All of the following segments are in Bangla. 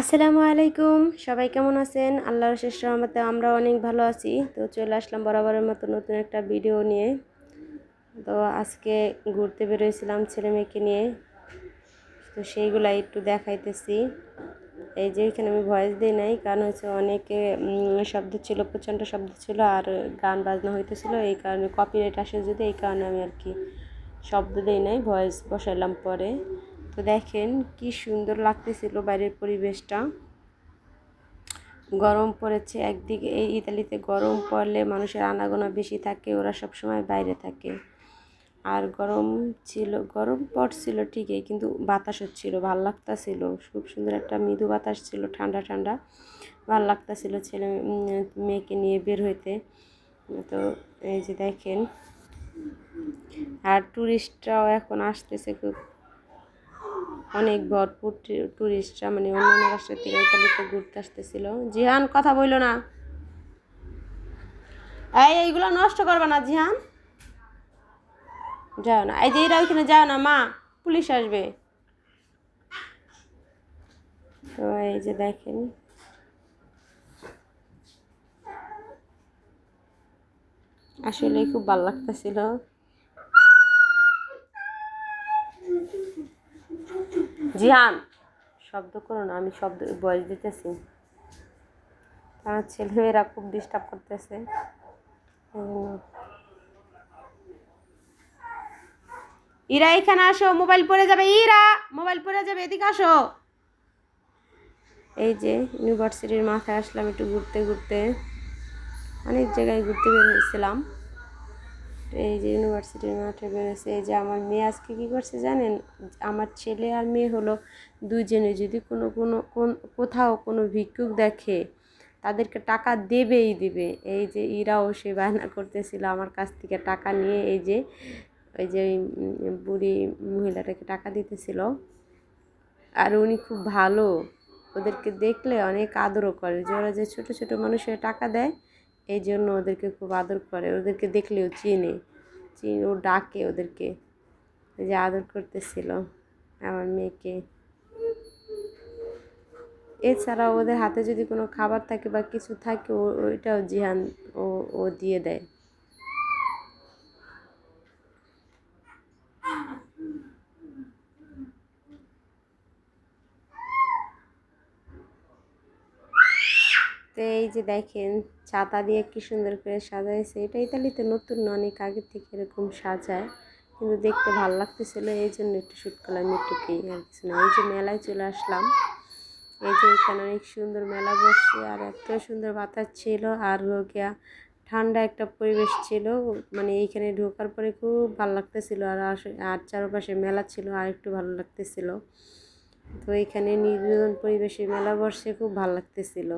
আসসালামু আলাইকুম। সবাই কেমন আছেন? আল্লাহর শেষ রহমতে আমরা অনেক ভালো আছি। তো চলে আসলাম বরাবরের মতো নতুন একটা ভিডিও নিয়ে। তো আজকে ঘুরতে বেরোয়েছিলাম ছেলে মেয়েকে নিয়ে। তো সেইগুলাই একটু দেখাইতেছি। এই যে এখানে আমি ভয়েস দিই নাই, কারণ হচ্ছে অনেকে শব্দ ছিল, প্রচণ্ড শব্দ ছিল, আর গান বাজনা হইতেছিল, এই কারণে কপিরাইট আসে যদি, এই কারণে আমি আর কি শব্দ দিই নাই ভয়েস বসাইলাম পরে। তো দেখেন কি সুন্দর লাগতেছিল বাইরের পরিবেশটা। গরম পড়েছে একদিকে, এই ইতালিতে গরম পড়লে মানুষের আনাগোনা বেশি থাকে, ওরা সব সময় বাইরে থাকে। আর গরম ছিল, গরম পড়ছিল ঠিকই, কিন্তু বাতাস হচ্ছিল, ভালো লাগতাছিল। খুব সুন্দর একটা মৃদু বাতাস ছিল, ঠান্ডা ঠান্ডা। ভালো লাগতাছিল ছেলে মেয়েকে নিয়ে বের হইতে। তো এই যে দেখেন, আর টুরিস্টরাও এখন আসতেছে খুব অনেক ভরপুর টুরিস্টরা মানে অন্যান্য রাষ্ট্রের থেকে ইতালিতে ঘুরতে আসতেছিল। জিহান, কথা বলল না। এই, এইগুলো নষ্ট করবে না, জিহান। যাও না। এই যে, এরা ওইখানে যাও না, মা, পুলিশ আসবে। তো এই যে দেখেন। আসলে খুব ভালো লাগতেছিল। জিহান, শব্দ করো না, আমি শব্দ বয়স দিতেছি। আমার ছেলেমেয়েরা খুব ডিস্টার্ব করতেছে। ইরা, এখানে আসো মোবাইল পড়ে যাবে। ইরা মোবাইল পড়ে যাবে, এদিকে আসো। এই যে ইউনিভার্সিটির মাথায় আসলাম, একটু ঘুরতে ঘুরতে। অনেক জায়গায় ঘুরতে বের হয়েছিলাম। এই যে ইউনিভার্সিটির মাঠে বেরোছে এই যে আমার মেয়ে আজকে কী করছে জানেন? আমার ছেলে আর মেয়ে হলো দুইজনে, যদি কোনো কোনো, কোন, কোথাও কোনো ভিক্ষুক দেখে, তাদেরকে টাকা দেবেই দিবে। এই যে ইরাও সে বায়না করতেছিল আমার কাছ থেকে টাকা নিয়ে, এই যে, ওই যে বুড়ি মহিলাটাকে টাকা দিতেছিল। আর উনি খুব ভালো, ওদেরকে দেখলে অনেক আদরও করে। যে ওরা যে ছোটো ছোটো মানুষের টাকা দেয় এই জন্য ওদেরকে খুব আদর করে। ওদেরকে দেখলেও চিনে। চিনে ও ডাকে ওদেরকে। যে আদর করতেছিল আমার মেয়েকে। এছাড়াও ওদের হাতে যদি কোনো খাবার থাকে বা কিছু থাকে, ও- ওইটাও জিহান ও ও দিয়ে দেয় তো এই যে দেখেন, ছাতা দিয়ে কি সুন্দর করে সাজাইছে। এটা ইতালিতে নতুন, অনেক আগে থেকে এরকম সাজায়, কিন্তু দেখতে ভালো লাগতেছিল, এই জন্য একটু শ্যুট করলাম, একটু কি আর কিছু না। এই যে মেলায় চলে আসলাম। এই যে এখানে অনেক সুন্দর মেলা বসছে, আর এত সুন্দর বাতাস ছিল, আর গিয়া ঠান্ডা একটা পরিবেশ ছিল। মানে এইখানে ঢোকার পরে খুব ভালো লাগতেছিল, আর আর চারপাশে মেলা ছিল, আর একটু ভালো লাগতেছিল। তো এখানে নির্জন পরিবেশে মেলা বর্ষে খুব ভালো লাগতেছিল।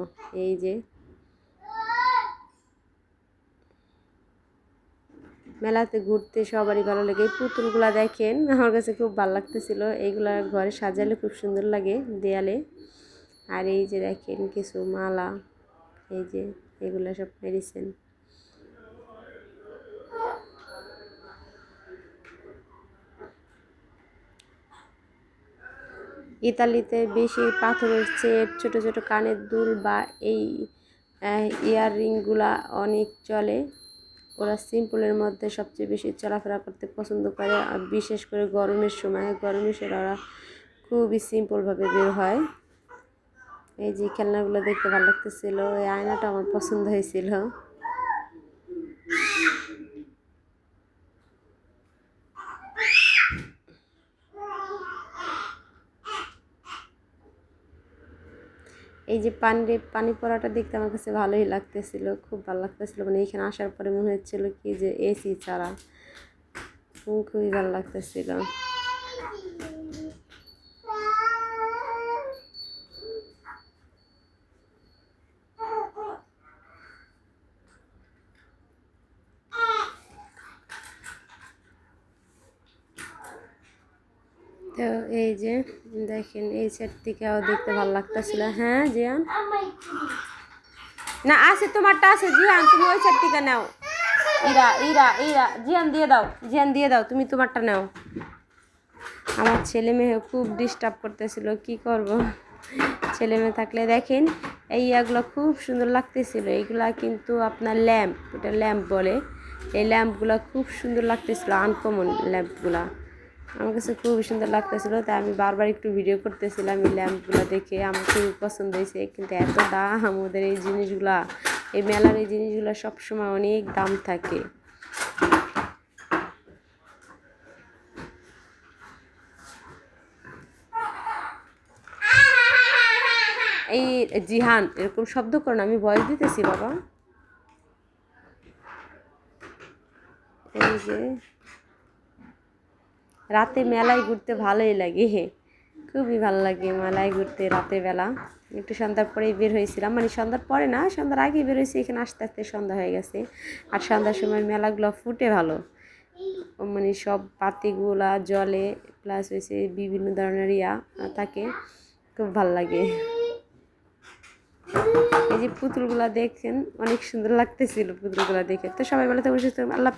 এই যে। মেলাতে ঘুরতে সবারই ভালো লাগে। এই পুতুলগুলা দেখেন, আমার কাছে খুব ভালো লাগতেছিল। এইগুলা ঘরে সাজালে খুব সুন্দর লাগে দেয়ালে। আর এই যে দেখেন কিছু মালা। এই যে, এগুলা সব মেডিসিন ইতালিতে বেশি পাথরের সেট ছোট ছোট কানের দুল বা এই ইয়াররিংগুলা অনেক চলে। ওরা সিম্পলের মধ্যে সবচেয়ে বেশি চলাফেরা করতে পছন্দ করে, আর বিশেষ করে গরমের সময়। গরমের সময় ওরা খুবই সিম্পলভাবে বের হয়। এই যে খেলনাগুলো দেখতে ভালো লাগতেছিল, এই আয়নাটা আমার পছন্দ হয়েছিল। এই যে পানি পানি পড়াটা দেখতে আমার কাছে ভালোই লাগতেছিল, খুব ভালো লাগতেছিল। মানে এখানে আসার পরে মনে হচ্ছিল কি যে এসি ছাড়া। খুবই ভালো লাগতেছিল। তো এই যে দেখেন, এই সেট থেকেও দেখতে ভালো লাগতেছিল। হ্যাঁ জিয়ান? না, আছে, তোমারটা আছে, জিয়ান, তুমি ওই সেট থেকে নাও। ইরা ইরা ইরা, জিয়ান দিয়ে দাও, জিয়ান দিয়ে দাও, তুমি তোমারটা নাও। আমার ছেলে মেয়ে খুব ডিস্টার্ব করতেছিল, কি করব? ছেলে মেয়ে থাকলে দেখেন, এই ইয়াগুলো খুব সুন্দর লাগতেছিল। এইগুলা কিন্তু আপনার ল্যাম্প, এটা ল্যাম্প বলে। এই ল্যাম্পগুলো খুব সুন্দর লাগতেছিল আনকমন ল্যাম্পগুলা। আমার কাছে খুবই সুন্দর লাগতেছিল, তাই আমি বারবার একটু ভিডিও করতেছিলাম এই ল্যাম্পগুলো দেখে, আমার খুবই পছন্দ হয়েছে। কিন্তু এত দাম, ওদের এই জিনিসগুলা, এই মেলার এই জিনিসগুলো সবসময় অনেক দাম থাকে। এই জিহান, এরকম শব্দ করো না, আমি ভয়েস দিতেছি, বাবা। এই যে রাতে মেলায় ঘুরতে ভালোই লাগে। খুবই ভালো লাগে মেলায় ঘুরতে রাতের বেলা। একটু সন্ধ্যার পরেই বের হয়েছিলাম। মানে সন্ধ্যার পরে না, সন্ধ্যার আগেই বের হয়েছি। এখানে আস্তে আস্তে সন্ধ্যা হয়ে গেছে। আর সন্ধ্যার সময় মেলাগুলো ফুটে ভালো। মানে সব পাতিগুলা, জলে প্লাস হয়েছে বিভিন্ন ধরনের ইয়া থাকে। খুব ভালো লাগে। এই যে পুতুলগুলা দেখছেন, অনেক সুন্দর লাগতেছিল পুতুলগুলা দেখে। তো সবাই বলে তো আল্লাহ।